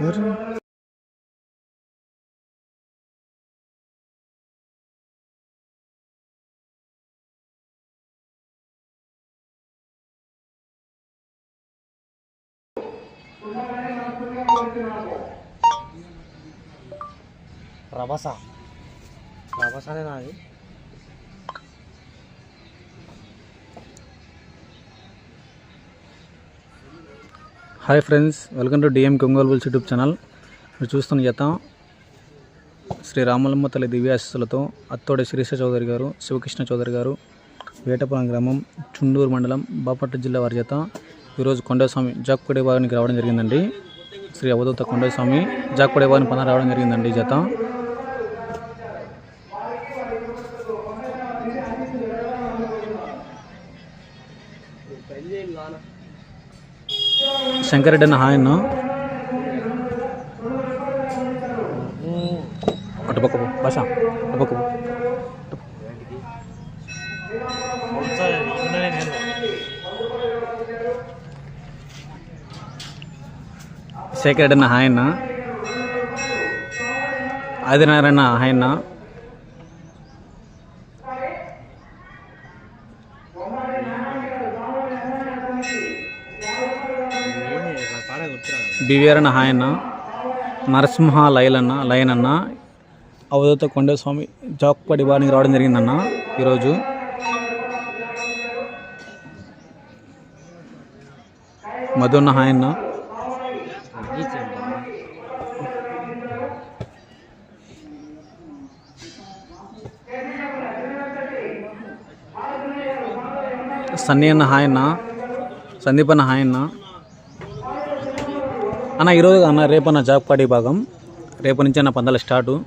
여름. 라바사. 라바사는 아니? Hi friends welcome to DM Ongole bulls YouTube channel. మీరు చూస్తున్న జత శ్రీ రామలమ్మ తల్లి దివ్యాశస్సులతో అత్తోడి శిరీష చౌదరి గారు శివకృష్ణ చౌదరి గారు వేటపురం గ్రామం చుండూరు మండలం బాపట్ల జిల్లా వారి జత ఈరోజు కొండస్వామి జాక్కుడే భాగానికి రావడం జరిగిందండి. శ్రీ అవధూత కొండస్వామి జాక్కుడే భాగానికి పన రావడం జరిగిందండి ఈ జత. శంకరెడ్డి అన్న హాయ్ అన్న అటుపక్క పో. భాష అటుపక్క పో. శేఖర్ రెడ్డి అన్న హాయ్ అన్న ఆదినారాయణ హాయ్ అన్న హాయన్న నరసింహ లైల్ లయనన్న లైన్ అన్న అవధూత కొండస్వామి జాక్పడి వారికి రావడం జరిగిందన్న ఈరోజు. మధున్న హాయన్న. సన్నీ అన్న హాయన్న సందీపన్న సందీప్ అన్న అన్న అన్న రేపు అన్న జాబ్ పార్టీ భాగం. రేపు నుంచి అన్న పందాలు స్టార్టు.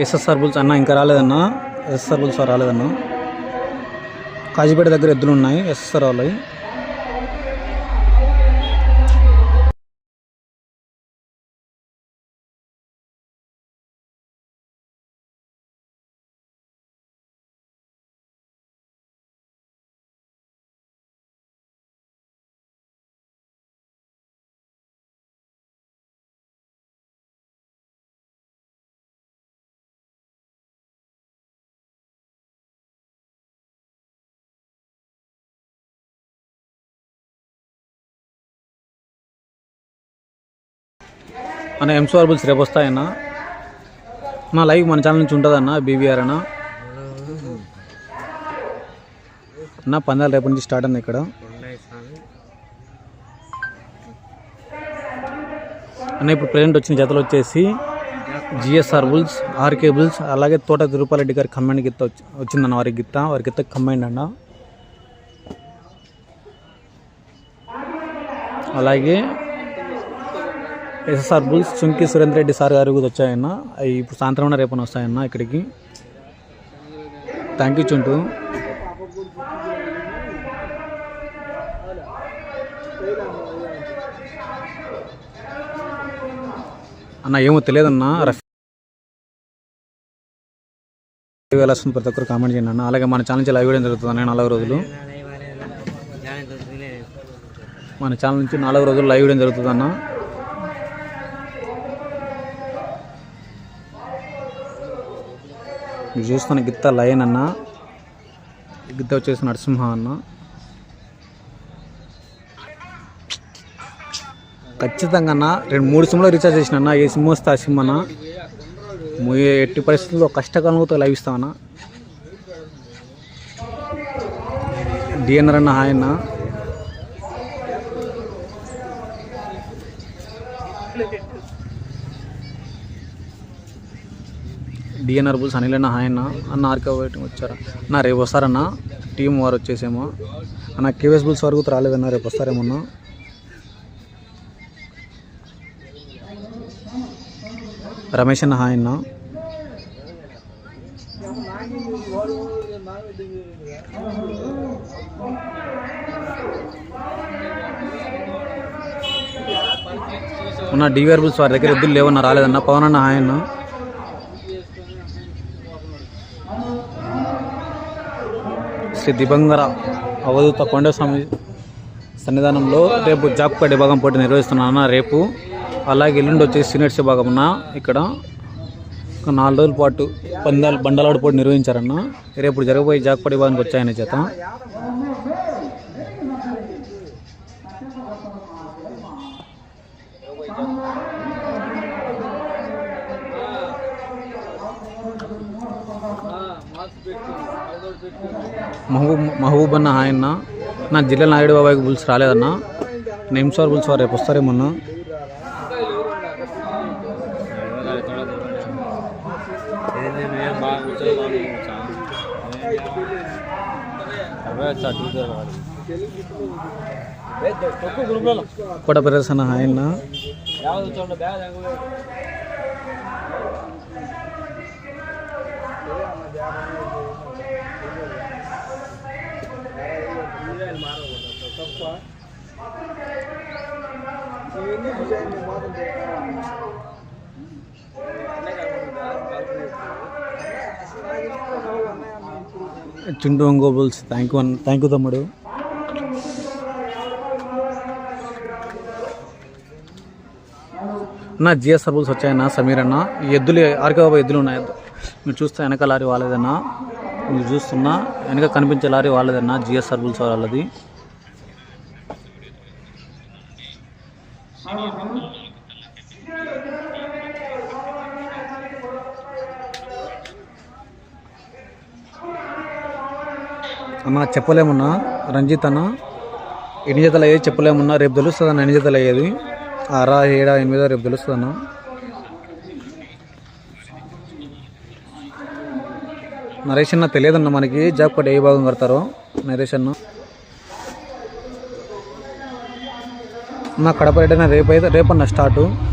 ఎస్ఎస్ఆర్ బుల్స్ అన్న ఇంకా రాలేదన్న. ఎస్ఎస్ఆర్ బుల్స్ రాలేదన్న. కాజీపేట దగ్గర ఎద్దులు ఉన్నాయి. ఎస్ఎస్ఆర్ వాళ్ళవి అన్న ఎంసీఆర్ బుల్స్ రేపు వస్తాయన్న. నా లైవ్ మన ఛానల్ నుంచి ఉంటుందన్న బీవీఆర్ అన్న. అన్న పందాలు రేపు నుంచి స్టార్ట్ అన్న ఇక్కడ. అన్న ఇప్పుడు ప్రజెంట్ వచ్చిన జతలు వచ్చేసి జిఎస్ఆర్ బుల్స్ ఆర్కే బుల్స్ అలాగే తోట తిరుపాలరెడ్డి గారి కంబైండ్ గిత్త వచ్చి వచ్చిందన్న వారి గిత్త వారి గిత్త కంబైండ్ అన్న. అలాగే ఎస్ఎస్ఆర్ బుల్స్ చుంకి సురేంద్ర రెడ్డి సార్ గారు కూడా వచ్చాయన్న. ఇప్పుడు సాయంత్రం రేపన వస్తాయన్న ఇక్కడికి. థ్యాంక్ యూ చుంటూ. అన్న ఏమో తెలియదన్నా. రఫీ వెళ్ళాల్సింది ప్రతి ఒక్కరు కామెంట్ చేయండి అన్న. అలాగే మన ఛానల్ నుంచి లైవ్ వేయడం జరుగుతుంది అన్న నాలుగు రోజులు. మన ఛానల్ నుంచి నాలుగు రోజులు లైవ్ వేయడం జరుగుతుంది అన్న. మీరు చూస్తున్న గిత్త లయన్ అన్న. గిత్త వచ్చేసి నరసింహ అన్న. ఖచ్చితంగా అన్న రెండు మూడు సిమ్లో రీఛార్జ్ చేసిన అన్న ఏ సిమ్ వస్తే ఆ సిమ్ అన్న. ఎట్టి పరిస్థితుల్లో కష్టకాలంతో లైవ్ ఇస్తామన్న డిఎన్ఆర్ అన్న హాయ్ అన్న. డిఎన్ఆర్ బుల్స్ అనిలన్న ఆయన అన్న ఆర్కే వెయిటింగ్ వచ్చారా? అన్న రేపు వస్తారన్నా. టీం వారు వచ్చేసేమో. అన్న కేవీఎస్ బుల్స్ వరకు రాలేదన్నా రేపు వస్తారేమన్నా రమేష్ అన్న హాయ్ అన్న. ఉన్న డివిఆర్ బుల్స్ వారి దగ్గర ఎద్దులు లేవన్నా రాలేదన్నా. పవన్ అన్న హాయ్ శ్రీ దిబంగర అవధూత కొండస్వామి సన్నిధానంలో రేపు జాబ్ కడే భాగం పోటీ నిర్వహిస్తున్నాను రేపు అలాగే ఎల్లుండి వచ్చేసి సీనియర్స్ భాగమున ఇక్కడ ఒక నాలుగు రోజుల పాటు పందాలు బండలాడు పోటీ నిర్వహించారన్న. రేపు జరగబోయే జాక్పడి భాగానికి వచ్చాయని చేత. మహబూబ్ మహబూబ్ అన్న ఆయన నా జిల్లా నాయుడు బాబాయ్కి బుల్స్ రాలేదన్న. నిమిషాలు బుల్స్ వారు రేపు వస్తారేమన్నా కూడా ప్రదర్శన ఆయన చింటూ గోబుల్స్ థ్యాంక్ యూ అన్న థ్యాంక్ యూ తమ్ముడు. అన్న జిఎస్ సర్బుల్స్ వచ్చాయన్న సమీర్ అన్న. ఈ ఎద్దులు ఆర్కబాబు ఎద్దులు ఉన్నాయి. మీరు చూస్తే వెనక లారీ వాళ్ళదన్నా. మీరు చూస్తున్నా వెనక కనిపించే లారీ వాళ్ళదన్నా జిఎస్ సర్బుల్స్ వాళ్ళది. అన్న చెప్పలేమన్నా. రంజిత్ అన్న ఎన్ని జతలు అయ్యేది చెప్పలేమన్నా. రేపు తెలుస్తుంది అన్న ఎన్ని జతలు అయ్యేది. ఆరా ఏడా ఎనిమిదో రేపు తెలుస్తుంది అన్న. నరేష్ అన్న తెలియదన్న మనకి. జాబ్ కట్ ఏ భాగం కడతారో నరేష్ అన్న. నా కడప రేపు అయితే రేపన్న స్టార్టు.